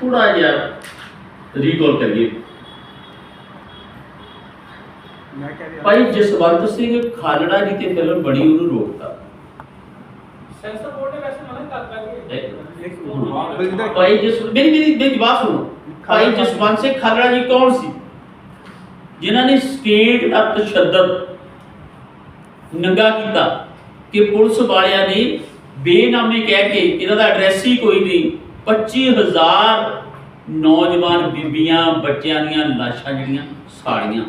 ਥੋੜਾ ਜਿਹਾ ਰੀਕਾਲ ਕਰੀਏ। ਭਾਈ ਜਸਵੰਤ ਸਿੰਘ ਖਾਲੜਾ ਜੀ ਤੇ ਫਿਲਮ ਬਣੀ ਉਹਨੂੰ ਰੋਕਤਾ। ਸੈਂਸਰ ਬੋਰਡ ਨੇ ਵੈਸੇ ਮਨਾ ਕਰਤਾ ਕਿ ਇੱਕ- ਇੱਕ ਹੁਣ ਬਲਜਿੰਦਰ ਭਾਈ ਜਸ ਮੇਰੀ ਮੇਰੀ ਮੇਰੀ ਜਵਾਬ ਸੁਣੋ। ਭਾਈ ਜਸਵੰਤ ਸਿੰਘ ਖਾਲੜਾ ਜੀ ਕੌਣ ਸੀ? ਜਿਨ੍ਹਾਂ ਨੇ ਸਟੇਟ ਦਾ ਤਸ਼ੱਦਦ ਨੰਗਾ ਕੀਤਾ ਕਿ ਪੁਲਿਸ ਵਾਲਿਆਂ ਨੇ ਬੇਨਾਮੇ ਕਹਿ ਕੇ ਇਹਨਾਂ ਦਾ ਐਡਰੈਸ ਹੀ ਕੋਈ ਨਹੀਂ 25000 ਨੌਜਵਾਨ ਬੀਬੀਆਂ ਬੱਚਿਆਂ ਦੀਆਂ ਲਾਸ਼ਾਂ ਜਿਹੜੀਆਂ ਸਾੜੀਆਂ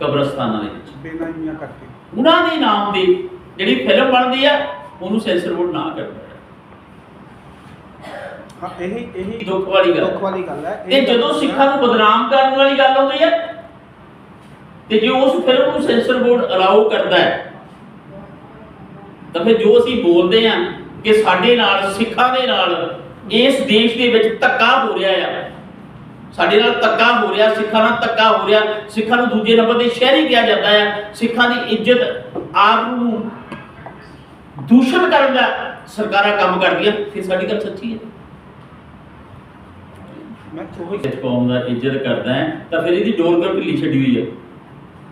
ਕਬਰਸਤਾਨਾਂ ਦੇ ਵਿੱਚ। ਬੇਨਾਮੀਆਂ ਕਰਕੇ। ਉਹਨਾਂ ਦੇ ਨਾਮ ਤੇ ਜਿਹੜੀ ਫਿਲਮ ਬਣਦੀ ਆ ਉਹਨੂੰ ਸੈਂਸਰ ਬੋਰਡ ਨਾ ਕਰਦਾ ਹੈ ਇਹ ਇਹ ਦੁੱਖ ਵਾਲੀ ਗੱਲ। ਦੁੱਖ ਵਾਲੀ ਗੱਲ ਹੈ। ਤੇ ਜਦੋਂ ਸਿੱਖਾਂ ਨੂੰ ਬਦਨਾਮ ਕਰਨ ਵਾਲੀ ਗੱਲ ਹੁੰਦੀ ਹੈ ਤੇ ਜੇ ਉਸ ਫਿਲਮ ਨੂੰ ਸੈਂਸਰ ਬੋਰਡ ਅਲਾਉ ਕਰਦਾ ਹੈ ਤਾਂ ਫਿਰ ਜੋ ਅਸੀਂ ਬੋਲਦੇ ਆ ਕਿ ਸਾਡੇ ਨਾਲ ਸਿੱਖਾਂ ਦੇ ਨਾਲ ਇਸ ਦੇਸ਼ ਦੇ ਵਿੱਚ ਧੱਕਾ ਹੋ ਰਿਹਾ ਆ। ਸਾਡੇ ਨਾਲ ਧੱਕਾ ਹੋ ਰਿਹਾ ਸਿੱਖਾਂ ਨਾਲ ਧੱਕਾ ਹੋ ਰਿਹਾ। ਸਿੱਖਾਂ ਨੂੰ ਦੂਜੇ ਨੰਬਰ ਦੇ ਸ਼ਹਿਰੀ ਕਿਹਾ ਜਾਂਦਾ ਹੈ ਸਿੱਖਾਂ ਦੀ ਇੱਜ਼ਤ ਆਪ ਨੂੰ ਦੂਸ਼ਣ ਕਰਨ ਦਾ ਸਰਕਾਰਾਂ ਕੰਮ ਕਰਦੀਆਂ। ਫਿਰ ਸਾਡੀ ਗੱਲ ਸੱਚੀ ਹੈ। ਮੈਂ ਉਹੀ ਇਸ ਕੌਮ ਦਾ ਇੱਜ਼ਤ ਕਰਦਾ ਹੈ ਤਾਂ ਫਿਰ ਇਹਦੀ ਡੋਰ ਕਿਉਂ ਢਿੱਲੀ ਛੱਡੀ ਹੋਈ ਹੈ?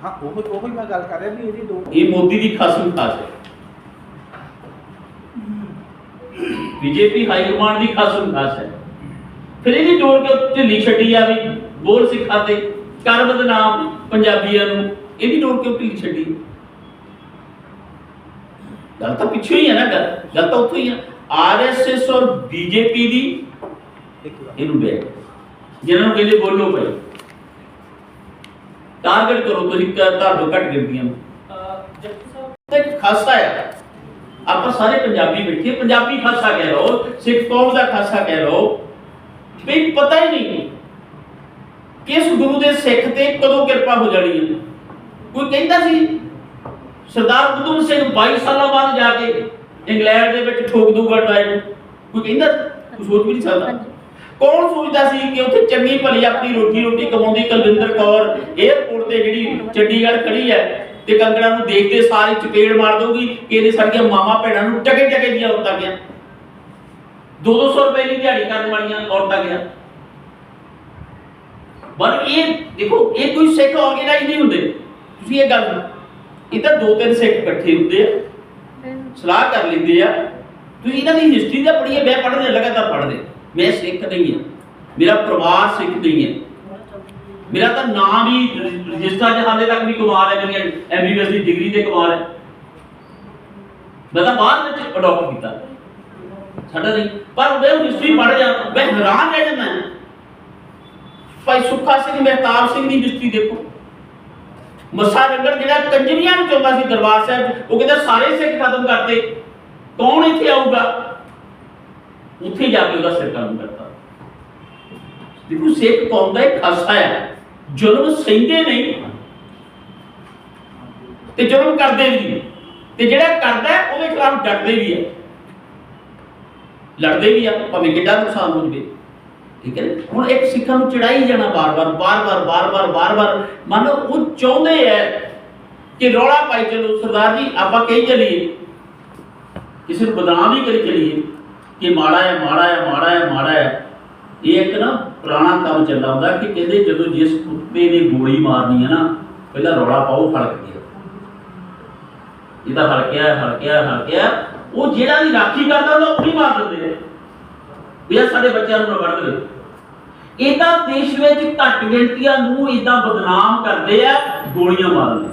ਹਾਂ ਉਹ ਉਹੀ ਮੈਂ ਗੱਲ ਕਰ ਰਿਹਾ ਵੀ ਇਹਦੀ ਦੋ ਇਹ ਮੋਦੀ ਦੀ ਖਾਸਮ ਖਾਸ ਹੈ। ਬੀਜੇਪੀ ਹਾਈ ਕਮਾਂਡ ਦੀ ਖਾਸ ਹੈ। ਫਿਰ ਇਹਦੀ ਡੋਰ ਕਿਉਂ ਢਿੱਲੀ ਛੱਡੀ ਜਾਵੇ ਬੋਲ ਸਿੱਖਾਂ ਤੇ ਕਰ ਬਦਨਾਮ ਪੰਜਾਬੀਆਂ ਨੂੰ ਇਹਦੀ ਡੋਰ ਕਿਉਂ ਢਿੱਲੀ ਛੱਡੀ। ਗੱਲ ਤਾਂ ਪਿੱਛੇ ਹੀ ਹੈ ਨਾ ਗੱਲ ਗੱਲ ਤਾਂ ਉੱਥੇ ਹੀ ਹੈ ਆਰਐਸਐਸ ਔਰ ਬੀਜੇਪੀ ਦੀ ਇਹਨੂੰ ਬੈਗ ਜਿਹਨਾਂ ਨੂੰ ਕਹਿੰਦੇ ਬੋਲੋ ਭਾਈ। ਟਾਰਗੇਟ ਕਰੋ ਤੁਸੀਂ ਕ- ਤੁਹਾਨੂੰ ਘੱਟ ਗਿਣਤੀਆਂ ਨੂੰ। ਜੱਟੀ ਸਾਹਿਬ। ਤੇ ਖਾਸਾ ਹੈ ਆਪਾਂ ਸਾਰੇ ਪੰਜਾਬੀ ਬੈਠੇ ਪੰਜਾਬੀ ਖਾਸਾ ਕਹਿ ਲਓ ਸਿੱਖ ਕੌਮ ਦਾ ਖਾਸਾ ਕਹਿ ਲਓ। ਵੀ ਪਤਾ ਹੀ ਨਹੀਂ ਕਿਸ ਗੁਰੂ ਦੇ ਸਿੱਖ ਤੇ ਕਦੋਂ ਕਿਰਪਾ ਹੋ ਜਾਣੀ ਹੈ। ਕੋਈ ਕਹਿੰਦਾ ਸੀ? ਸਰਦਾਰ ਉਦਮ ਸਿੰਘ 22 ਸਾਲਾਂ ਬਾਅਦ ਜਾ ਕੇ ਇੰਗਲੈਂਡ ਦੇ ਵਿੱਚ ਠੋਕ ਦੂਗਾ ਟਰਾਈ ਨੂੰ ਕੋਈ ਕਹਿੰਦਾ ਕੋਈ ਸੋਚ ਵੀ ਨਹੀਂ ਸਕਦਾ। ਕੌਣ ਸੋਚਦਾ ਸੀ ਕਿ ਉੱਥੇ ਚੰਗੀ ਭਲੀ ਆਪਣੀ ਰੋਟੀ ਰੋਟੀ ਕਮਾਉਂਦੀ ਕੁਲਵਿੰਦਰ ਕੌਰ 에ਅਰਪੋਰਟ ਤੇ ਜਿਹੜੀ ਚੰਡੀਗੜ੍ਹ ਖੜੀ ਹੈ ਤੇ ਕੰਗਣਾ ਨੂੰ ਦੇਖਦੇ ਸਾਰੇ ਚਪੇੜ ਮਾਰ ਦਊਗੀ ਕਿ ਇਹਦੇ ਸਾਡੀਆਂ ਮਾਮਾ ਭੈਣਾਂ ਨੂੰ ਟਕੇ ਟਕੇ ਦੀਆਂ ਔਰਤਾਂ ਗਿਆ। 200 ਰੁਪਏ ਦੀ ਦਿਹਾੜੀ ਕਰਨ ਵਾਲੀਆਂ ਔਰਤਾਂ ਗਿਆ। ਪਰ ਇਹ ਦੇਖੋ ਇਹ ਕੋਈ ਸਿੱਖ ਆਰਗੇਨਾਈਜ਼ ਨਹੀਂ ਹੁੰਦੇ। ਤੁਸੀਂ ਇਹ ਗੱਲ ਇਹ ਤਾਂ ਦੋ ਤਿੰਨ ਸਿੱਖ ਇਕੱਠੇ ਹੁੰਦੇ ਆ। ਸਲਾਹ ਕਰ ਲੈਂਦੇ ਆ। ਤੁਸੀਂ ਇਹਨਾਂ ਦੀ ਹਿਸਟਰੀ ਦਾ ਪੜ੍ਹੀਏ ਮੈਂ ਪੜ੍ਹਦੇ ਲਗਾਤਾਰ ਪੜ੍ਹਦੇ। ਮੈਂ ਸਿੱਖ ਨਹੀਂ ਹਾਂ। ਮੇਰਾ ਪਰਿਵਾਰ ਸਿੱਖ ਨਹੀਂ ਹੈ। ਮੇਰਾ ਤਾਂ ਨਾਮ ਹੀ ਰਜਿਸਟਰ 'ਚ ਹਾਲੇ ਤੱਕ ਵੀ ਕੁਮਾਰ ਹੈ, ਮੇਰੀ ਐਮਬੀਬੀਐਸ ਦੀ ਡਿਗਰੀ ਤੇ ਕੁਮਾਰ ਹੈ। ਮੈਂ ਤਾਂ ਬਾਅਦ ਵਿੱਚ ਅਡਾਪਟ ਕੀਤਾ। ਸਾਡਾ ਨਹੀਂ, ਪਰ ਮੈਂ ਹਿਸਟਰੀ ਪੜ੍ਹ ਜਾ ਮੈਂ ਹੈਰਾਨ ਰਹਿ ਜਾਂਦਾ ਭਾਈ ਸੁੱਖਾ ਸਿੰਘ, ਮਹਿਤਾਬ ਸਿੰਘ ਦੀ ਹਿਸਟਰੀ ਦੇਖੋ। ਮੱਸਾ ਰੰਗੜ ਜਿਹੜਾ ਕੰਜਰੀਆਂ ਨੂੰ ਚਾਹੁੰਦਾ ਸੀ ਦਰਬਾਰ ਸਾਹਿਬ, ਉਹ ਕਹਿੰਦਾ ਸਾਰੇ ਸਿੱਖ ਖਤਮ ਕਰਤੇ, ਕੌਣ ਇੱਥੇ ਆਊਗਾ? ਉੱਥੇ ਜਾ ਕੇ ਉਹਦਾ ਸਿਰ ਖਤਮ ਕਰਤਾ। ਦੇਖੋ ਸਿੱਖ ਕੌਮ ਦਾ ਇੱਕ ਖਾਸਾ ਹੈ। ਜ਼ੁਲਮ ਸਹਿੰਦੇ ਨਹੀਂ ਤੇ ਜ਼ੁਲਮ ਕਰਦੇ ਵੀ ਨਹੀਂ। ਤੇ ਜਿਹੜਾ ਕਰਦਾ ਉਹਦੇ ਖਿਲਾਫ ਡਟਦੇ ਵੀ ਹੈ ਲੜਦੇ ਵੀ ਆ, ਭਾਵੇਂ ਕਿੱਡਾ ਨੁਕਸਾਨ ਹੋ ਜਵੇ। ਠੀਕ ਹੈ ਹੁਣ ਇੱਕ ਸਿੱਖਾਂ ਨੂੰ ਚੜਾਈ ਜਾਣਾ ਬਾਰ-ਬਾਰ ਬਾਰ-ਬਾਰ ਬਾਰ-ਬਾਰ ਬਾਰ-ਬਾਰ। ਮੰਨ ਲਓ, ਉਹ ਚਾਹੁੰਦੇ ਐ ਕਿ ਰੌਲਾ ਪਾਈ ਚਲੋ। ਸਰਦਾਰ ਜੀ, ਆਪਾਂ ਕਹੀ ਚਲੀਏ, ਕਿਸੇ ਨੂੰ ਬਦਨਾਮ ਹੀ ਕਰੀ ਚਲੀਏ ਕਿ ਮਾੜਾ ਹੈ ਮਾੜਾ ਹੈ ਮਾੜਾ ਹੈ ਮਾੜਾ ਹੈ ਇਹ ਇੱਕ ਨਾ ਪੁਰਾਣਾ ਕੰਮ ਚੱਲਦਾ ਹੁੰਦਾ ਕਿ ਕਹਿੰਦੇ ਜਦੋਂ ਜਿਸ ਕੁੱਤੇ ਨੇ ਗੋਲੀ ਮਾਰਨੀ ਹੈ ਨਾ, ਪਹਿਲਾਂ ਰੌਲਾ ਪਾਓ ਫੜਕ ਗਿਆ ਇਹਦਾ ਹਲਕਿਆ ਹਲਕਿਆ ਹਲਕਿਆ, ਉਹ ਜਿਹੜਾ ਦੀ ਰਾਖੀ ਕਰਦਾ ਉਹਨੂੰ ਆਪਣੀ ਮਾਰ ਦਿੰਦੇ ਆ ਵੀ ਇਹ ਸਾਡੇ ਬੱਚਿਆਂ ਨੂੰ ਨਾ ਵੜ ਦੇਵੇ। ਇਹਦਾ ਦੇਸ਼ ਵਿੱਚ ਘੱਟ ਗਿਣਤੀਆਂ ਨੂੰ ਇਦਾਂ ਬਦਨਾਮ ਕਰਦੇ ਆ, ਗੋਲੀਆਂ ਮਾਰਦੇ